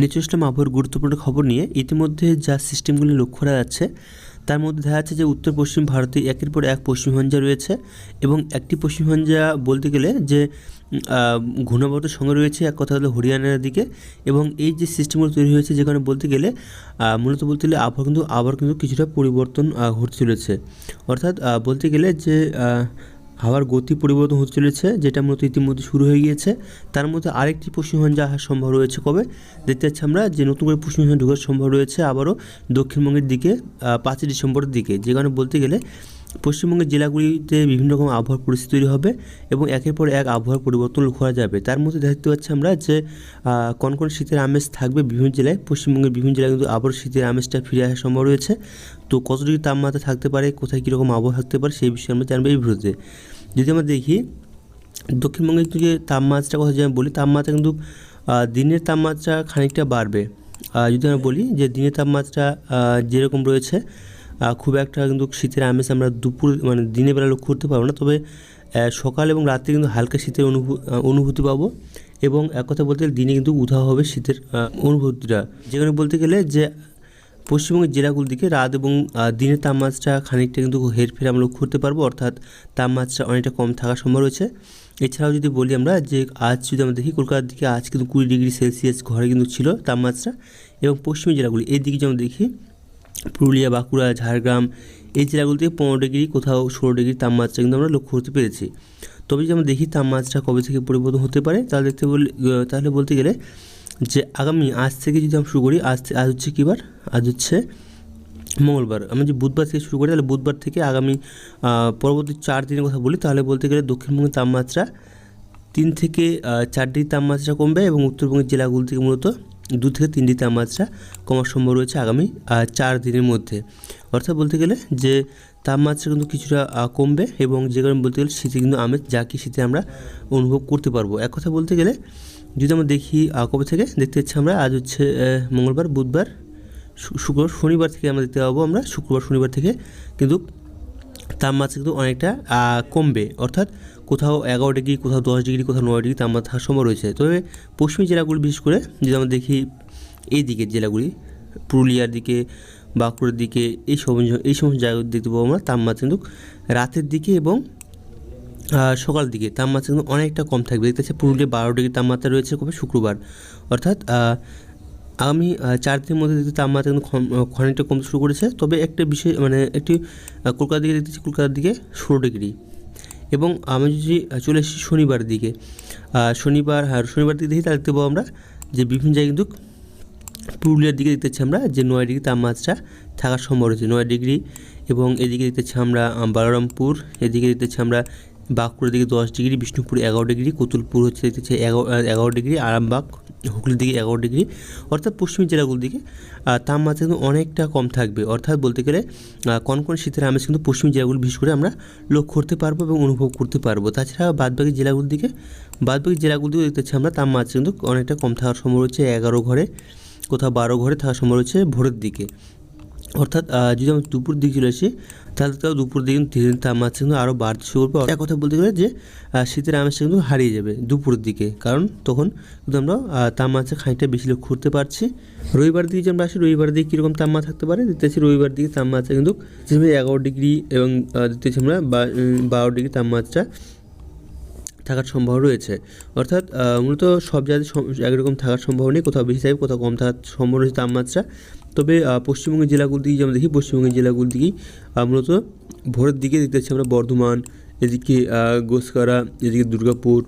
নিচু ইসলাম আবহাওয়ার গুরুত্বপূর্ণ খবর নিয়ে ইতিমধ্যে যা সিস্টেমগুলি লক্ষ্য করা যাচ্ছে, তার মধ্যে দেখা যাচ্ছে যে উত্তর, পশ্চিম ভারতে একের পর এক পশ্চিম হঞ্জা রয়েছে এবং একটি পশ্চিম হঞ্জা বলতে গেলে যে ঘূর্ণাবর্তের সঙ্গে রয়েছে, এক কথা হলো হরিয়ানার দিকে এবং এই যে সিস্টেমগুলো তৈরি হয়েছে যেখানে বলতে গেলে মূলত বলতে গেলে আবহাওয়া কিন্তু আবার কিন্তু কিছুটা পরিবর্তন ঘটতে চলেছে। অর্থাৎ বলতে গেলে যে হাওয়ার গতি পরিবর্তন হতে চলেছে, যেটা মূলত ইতিমধ্যে শুরু হয়ে গিয়েছে। তার মধ্যে আরেকটি পশ্চিমবঙ্গ যাওয়ার সম্ভব রয়েছে কবে? দেখতে পাচ্ছি আমরা যে নতুন করে পশ্চিম ঢুকার ঢোকার সম্ভব রয়েছে আবারও দক্ষিণবঙ্গের দিকে পাঁচই ডিসেম্বরের দিকে। যে কারণে বলতে গেলে পশ্চিমবঙ্গের জেলাগুলিতে বিভিন্ন রকম আবহাওয়ার পরিস্থিতি তৈরি হবে এবং একের পর এক আবহাওয়ার পরিবর্তন লক্ষ্য করা যাবে। তার মধ্যে দেখতে পাচ্ছি আমরা যে কনকন শীতের আমেজ থাকবে বিভিন্ন জেলায়। পশ্চিমবঙ্গের বিভিন্ন জেলায় কিন্তু আবার শীতের আমেজটা ফিরে আসার সম্ভব রয়েছে। তো কত ডিগ্রি তাপমাত্রা থাকতে পারে, কোথায় কীরকম আবহাওয়া থাকতে পারে সেই বিষয়ে আমরা জানব এই ভিডিওতে। যদি আমরা দেখি দক্ষিণবঙ্গের যে তাপমাত্রার কথা যদি আমি বলি, তাপমাত্রা কিন্তু দিনের তাপমাত্রা খানিকটা বাড়বে। যদি আমরা বলি যে দিনের তাপমাত্রা যেরকম রয়েছে খুব একটা কিন্তু শীতের আমেজ আমরা দুপুর মানে দিনের বেলা লক্ষ্য করতে পারব না। তবে সকাল এবং রাত্রে কিন্তু হালকা শীতের অনুভূ অনুভূতি পাবো এবং এক কথা বলতে গেলে দিনে কিন্তু উধাও হবে শীতের অনুভূতিটা। যেখানে বলতে গেলে যে, পশ্চিমবঙ্গের জেলাগুলোর দিকে রাত এবং দিনের তাপমাত্রা খানিকটা কিন্তু হেরফের আমরা লক্ষ্য করতে পারব, অর্থাৎ তাপমাত্রা অনেকটা কম থাকার সম্ভব রয়েছে। এছাড়াও যদি বলি আমরা যে, আজ যদি আমরা দেখি কলকাতার দিকে আজ কিন্তু কুড়ি ডিগ্রি সেলসিয়াস ঘরে কিন্তু ছিল তাপমাত্রা এবং পশ্চিমী জেলাগুলি এই দিকে যেমন দেখি পুরুলিয়া, বাঁকুড়া, ঝাড়গ্রাম এই জেলাগুলিতে পনেরো ডিগ্রি, কোথাও ষোলো ডিগ্রি তাপমাত্রা কিন্তু আমরা লক্ষ্য করতে পেরেছি। তবে যদি আমরা দেখি তাপমাত্রা কবে থেকে পরিবর্তন হতে পারে, তাহলে দেখতে তাহলে বলতে গেলে যে আগামী আজ থেকে যদি আমরা শুরু করি, আজ আজ হচ্ছে কী বার আজ হচ্ছে মঙ্গলবার। আমরা যে বুধবার থেকে শুরু করি, তাহলে বুধবার থেকে আগামী পরবর্তী চার দিনের কথা বলি, তাহলে বলতে গেলে দক্ষিণবঙ্গের তাপমাত্রা তিন থেকে চার ডিগ্রি তাপমাত্রা কমবে এবং উত্তরবঙ্গের জেলাগুলি থেকে মূলত দু থেকে তিন ডিগ্রি তাপমাত্রা কমার সম্ভব রয়েছে আগামী চার দিনের মধ্যে। অর্থাৎ বলতে গেলে যে তাপমাত্রা কিন্তু কিছুটা কমবে এবং যে কারণে বলতে গেলে শীতে কিন্তু আমেজ যা কি শীতে আমরা অনুভব করতে পারব। এক কথা বলতে গেলে যদি আমরা দেখি কবে থেকে দেখতে পাচ্ছি আমরা, আজ হচ্ছে মঙ্গলবার, বুধবার শুক্রবার শনিবার থেকে আমরা দেখতে পাবো আমরা, শুক্রবার, শনিবার থেকে কিন্তু তাপমাত্রা কিন্তু অনেকটা কমবে। অর্থাৎ কোথাও এগারো ডিগ্রি, কোথাও দশ ডিগ্রি, কোথাও নয় ডিগ্রি তাপমাত্রা সম্ভব রয়েছে। তবে পশ্চিমী জেলাগুলি, বিশেষ করে যদি আমরা দেখি এই দিকের জেলাগুলি, পুরুলিয়ার দিকে, বাঁকুড়ার দিকে, এই সব এই সমস্ত জায়গাগুলো দেখতে পাবো আমরা, তাপমাত্রা কিন্তু রাতের দিকে এবং সকাল দিকে তাপমাত্রা কিন্তু অনেকটা কম থাকবে। দেখতে পাচ্ছি পুরুলিয়া বারো ডিগ্রি তাপমাত্রা রয়েছে, কবে? শুক্রবার। অর্থাৎ আহ, চার দিনের মধ্যে দেখতে তাপমাত্রা কিন্তু খানিকটা কমতে শুরু করেছে তবে একটা বিষয় মানে একটি কলকাতার দিকে দেখতেছি কলকাতার দিকে ষোলো ডিগ্রি। এবং আমি যদি চলে এসেছি শনিবার দিকে শনিবার হ্যাঁ শনিবার দিকে দেখি তাহলে দেখতে পাবো আমরা যে বিভিন্ন জায়গায় কিন্তু পুরুলিয়ার দিকে দেখতে পাচ্ছি আমরা যে নয় ডিগ্রি তাপমাত্রা থাকার সম্ভব রয়েছে। নয় ডিগ্রি এবং এদিকে দেখতে পাচ্ছি আমরা বালারামপুর এদিকে দেখতে পাচ্ছি আমরা বাঁকুড়ার দিকে দশ ডিগ্রি, বিষ্ণুপুর এগারো ডিগ্রি, কতুলপুর হচ্ছে দেখতে পাচ্ছি এগারো এগারো ডিগ্রি, আরামবাগ, হুগলির দিকে এগারো ডিগ্রি, অর্থাৎ পশ্চিমী জেলাগুলোর দিকে। তাপমাত্রা কিন্তু অনেকটা কম থাকবে। অর্থাৎ বলতে গেলে কনকন শীতের আমেজ কিন্তু পশ্চিমী জেলাগুলো বিশেষ করে আমরা লক্ষ্য করতে পারব এবং অনুভব করতে পারব। তাছাড়া বাদবাকি জেলাগুলোর দিকে, বাদবাকি জেলাগুলো দিকে দেখতে আমরা তাপমাত্রা কিন্তু অনেকটা কম থাকার সম্ভব রয়েছে এগারো ঘরে, কোথাও বারো ঘরে থাকার সময় রয়েছে ভোরের দিকে। অর্থাৎ যদি আমরা দুপুর দিকে চলে আসি তাহলে তাও দুপুর দিকে দিনের তাপমাত্রা কিন্তু আরও বাড়তে শুরু করবে। এক কথা বলতে গেলে যে শীতের আমেজটা কিন্তু হারিয়ে যাবে দুপুরের দিকে। কারণ তখন কিন্তু আমরা তাপমাত্রা খানিকটা বেশি লক্ষ্য করতে পারছি। রবিবার দিকে যে আমরা আসি রবিবার দিকে কীরকম তাপমাত্রা থাকতে পারে? দেখতে পাচ্ছি রবিবার দিকে তাপমাত্রা কিন্তু এগারো ডিগ্রি এবং আহ, দেখতে পাচ্ছি আমরা বারো ডিগ্রি তাপমাত্রা থাকার সম্ভাবনা রয়েছে। অর্থাৎ মূলত সব জায়গায় একরকম থাকার সম্ভাবনা নেই কোথাও বেশি থাকবে কোথাও কম থাকার সম্ভাবনা রয়েছে তাপমাত্রা তবে পশ্চিমবঙ্গের জেলাগুলো দিকে আমরা দেখি, পশ্চিমবঙ্গের জেলাগুলো দিকেই মূলত ভোরের দিকে দেখতে পাচ্ছি আমরা বর্ধমান, এদিকে গোসকারা, এদিকে দুর্গাপুর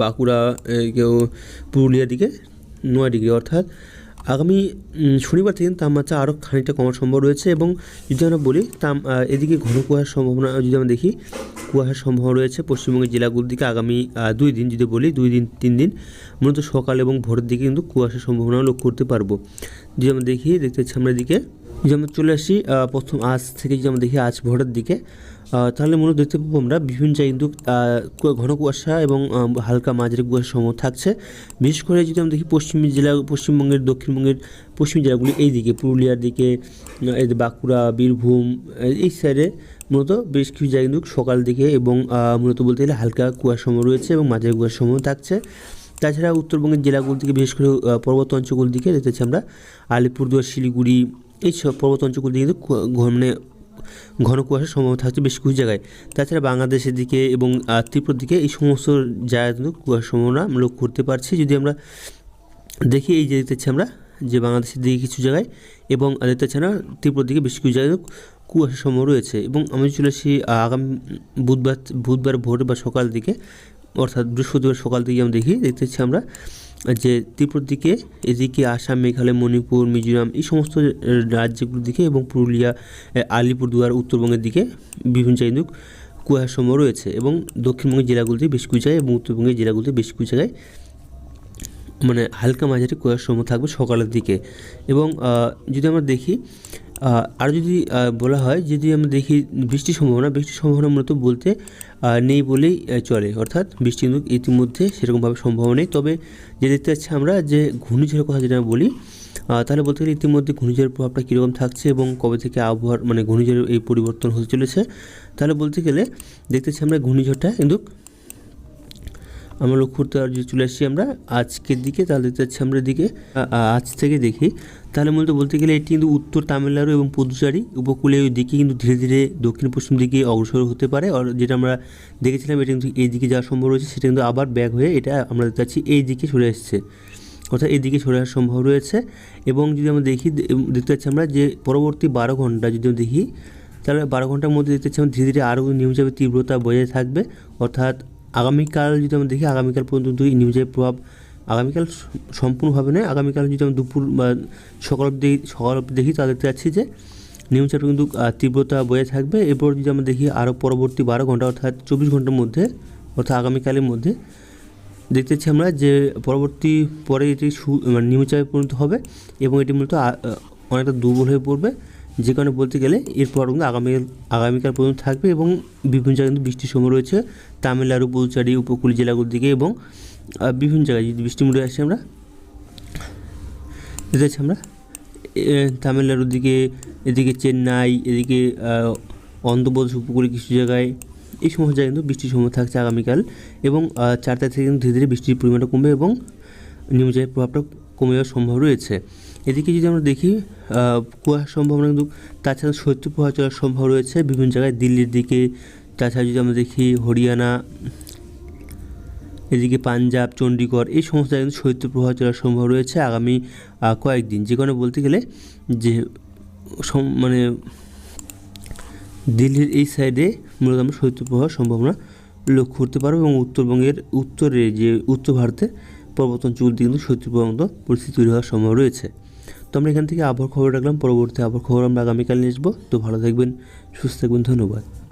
বাঁকুড়া কেউ পুরুলিয়ার দিকে নয় ডিগ্রি অর্থাৎ আগামী শনিবার থেকে তাপমাত্রা আরও খানিকটা কমার সম্ভব রয়েছে এবং যদি আমরা বলি তাম এদিকে ঘন কুয়াশার সম্ভাবনা, যদি আমরা দেখি, কুয়াশার সম্ভাবনা রয়েছে পশ্চিমবঙ্গের জেলাগুলোর দিকে আগামী দুই দিন যদি বলি, দুই দিন, তিন দিন, মূলত সকাল এবং ভোরের দিকে কিন্তু কুয়াশার সম্ভাবনা লক্ষ্য করতে পারব। যদি আমরা দেখি, দেখতে পাচ্ছি আমরা এদিকে, যদি আমরা চলে আসি প্রথম আজ থেকে যদি আমরা দেখি, আজ ভোরের দিকে তাহলে মূলত দেখতে পাবো আমরা বিভিন্ন জায়গায় কিন্তু ঘন কুয়াশা এবং হালকা মাঝারি কুয়াশা সম্ভব থাকছে। বিশেষ করে যদি আমরা দেখি পশ্চিম জেলা, পশ্চিমবঙ্গের, দক্ষিণবঙ্গের পশ্চিম জেলাগুলি, এই দিকে পুরুলিয়ার দিকে এই বাঁকুড়া, বীরভূম এই সাইডে মূলত বেশ কিছু জায়গায় কিন্তু সকাল দিকে এবং মূলত বলতে গেলে হালকা কুয়াশা সম্ভব রয়েছে এবং মাঝারি সম্ভব থাকছে। তাছাড়া উত্তরবঙ্গের জেলাগুলো থেকে বিশেষ করে পর্বত অঞ্চলগুলো দিকে দেখতে পাচ্ছি আমরা, আলিপুরদুয়ার, শিলিগুড়ি এইসব পর্বত অঞ্চলগুলো দিকে কিন্তু কু- মানে ঘন কুয়াশার সম্ভাবনা থাকছে বেশ কিছু জায়গায়। তাছাড়া বাংলাদেশের দিকে এবং ত্রিপুরার দিকে এই সমস্ত জায়গায় কিন্তু কুয়াশার সম্ভাবনা আমরা লক্ষ্য করতে পারছি। যদি আমরা দেখি, এই যে দেখতে পাচ্ছি আমরা যে বাংলাদেশের দিকে কিছু জায়গায় এবং দেখতে পাচ্ছি না ত্রিপুরার দিকে বেশ কিছু জায়গায় কুয়াশার সম্ভাবনা রয়েছে এবং আমি চলে আসি আগামী বুধবার বুধবার ভোর বা সকাল দিকে, অর্থাৎ বৃহস্পতিবার সকাল দিকে আমরা দেখি, দেখতে পাচ্ছি আমরা যে ত্রিপুরার দিকে, এদিকে আসাম, মেঘালয়, মণিপুর, মিজোরাম, এই সমস্ত রাজ্যগুলোর দিকে এবং পুরুলিয়া আলিপুরদুয়ার, উত্তরবঙ্গের দিকে বিভিন্ন জায়গায় কুয়াশার সম্ভাবনা রয়েছে এবং দক্ষিণবঙ্গের জেলাগুলিতে বেশ কিছু জায়গায় এবং উত্তরবঙ্গের জেলাগুলিতে বেশ কিছু জায়গায় মানে হালকা মাঝারি কুয়াশার সম্ভাবনা থাকবে সকালের দিকে। এবং যদি আমরা দেখি আর যদি বলা হয়, যদি আমরা দেখি বৃষ্টির সম্ভাবনা বৃষ্টির সম্ভাবনা মূলত বলতে নেই বলেই চলে। অর্থাৎ বৃষ্টি কিন্তু ইতিমধ্যে সেরকমভাবে সম্ভাবনা নেই। তবে যে দেখতে পাচ্ছি আমরা যে ঘূর্ণিঝড়ের কথা যেটা বলি তাহলে বলতে গেলে ইতিমধ্যে ঘূর্ণিঝড়ের প্রভাবটা কীরকম থাকছে এবং কবে থেকে আবহাওয়ার মানে ঘূর্ণিঝড়ের এই পরিবর্তন হতে চলেছে, তাহলে বলতে গেলে দেখতেছি আমরা ঘূর্ণিঝড়টা কিন্তু আমরা লক্ষ্য করতে যদি চলে আসছি আমরা আজকের দিকে, তাহলে পাচ্ছি আমরা দিকে আজ থেকে দেখি। তাহলে মূলত বলতে গেলে এটি কিন্তু উত্তর তামিলনাড়ু এবং পুদুচেরি উপকূলীয় দিকে কিন্তু ধীরে ধীরে দক্ষিণ পশ্চিম দিকে অগ্রসর হতে পারে। আর যেটা আমরা দেখেছিলাম, এটা কিন্তু এই দিকে যাওয়ার সম্ভব রয়েছে, সেটা কিন্তু আবার ব্যাক হয়ে এটা আমরা দেখতে পাচ্ছি এই দিকে সরে এসেছে অর্থাৎ এই দিকে সরে আসার সম্ভব রয়েছে। এবং যদি আমরা দেখি দেখতে পাচ্ছি আমরা যে পরবর্তী বারো ঘণ্টা যদি দেখি, তাহলে বারো ঘণ্টার মধ্যে দেখতে পাচ্ছি আমরা ধীরে ধীরে আরও নিম্নচাপের তীব্রতা বজায় থাকবে। অর্থাৎ আগামীকাল যদি আমরা দেখি, আগামীকাল পর্যন্ত এই নিম্নচাপের প্রভাব আগামীকাল সম্পূর্ণভাবে নয়। আগামীকাল যদি আমরা দুপুর, বা সকাল অবধি সকাল অবধি দেখি, তাহলে দেখতে পাচ্ছি যে নিম্নচাপটা কিন্তু তীব্রতা বজায় থাকবে। এরপর যদি আমরা দেখি, আরও পরবর্তী বারো ঘণ্টা, অর্থাৎ চব্বিশ ঘণ্টার মধ্যে, অর্থাৎ আগামীকালের মধ্যে, দেখতে পাচ্ছি আমরা যে পরবর্তী পরে এটি মানে নিম্নচাপে পরিণত হবে এবং এটি মূলত অনেকটা দুর্বল হয়ে পড়বে। যে কারণে বলতে গেলে এরপর কিন্তু আগামী, আগামীকাল পর্যন্ত থাকবে এবং বিভিন্ন জায়গায় কিন্তু বৃষ্টির সময় রয়েছে। তামিলনাড়ু পুদুচেরি উপকূল জেলাগুলোর দিকে এবং বিভিন্ন জায়গায় যদি বৃষ্টি মুড়ে আসে আমরা দেখতে আমরা তামিলনাড়ুর দিকে, এদিকে চেন্নাই, এদিকে অন্ধ্রপ্রদেশ, উপকূলে কিছু জায়গায়, এই সমস্ত জায়গায় কিন্তু বৃষ্টির সময় থাকছে আগামীকাল এবং চার তারিখ থেকে কিন্তু ধীরে ধীরে বৃষ্টির পরিমাণটা কমবে এবং নিম্নচাপের প্রভাবটা কমে যাওয়ার সম্ভব রয়েছে। এদিকে যদি আমরা দেখি কুয়াশার সম্ভাবনা কিন্তু তাছাড়া শৈত্য প্রভাব চলার সম্ভব রয়েছে বিভিন্ন জায়গায়। দিল্লির দিকে, তাছাড়া যদি আমরা দেখি হরিয়ানা, এদিকে পাঞ্জাব চণ্ডীগড় এই সমস্ত জায়গায় কিন্তু শৈত্য প্রভাব চলার সম্ভব রয়েছে আগামী কয়েকদিন। যে কারণে বলতে গেলে যে মানে দিল্লির এই সাইডে মূলত আমরা শৈত্য প্রভাব সম্ভাবনা লক্ষ্য করতে পারব এবং উত্তরবঙ্গের উত্তরে যে উত্তর ভারতের পর্বত অঞ্চলগুলিতে কিন্তু মতো পরিস্থিতি তৈরি হওয়ার সম্ভব রয়েছে। তো আমরা এখান থেকে আবহাওয়ার খবর রাখলাম। পরবর্তী আবহাওয়ার খবর আমরা আগামীকাল নিয়ে আসব। তো ভালো থাকবেন, সুস্থ থাকবেন। ধন্যবাদ।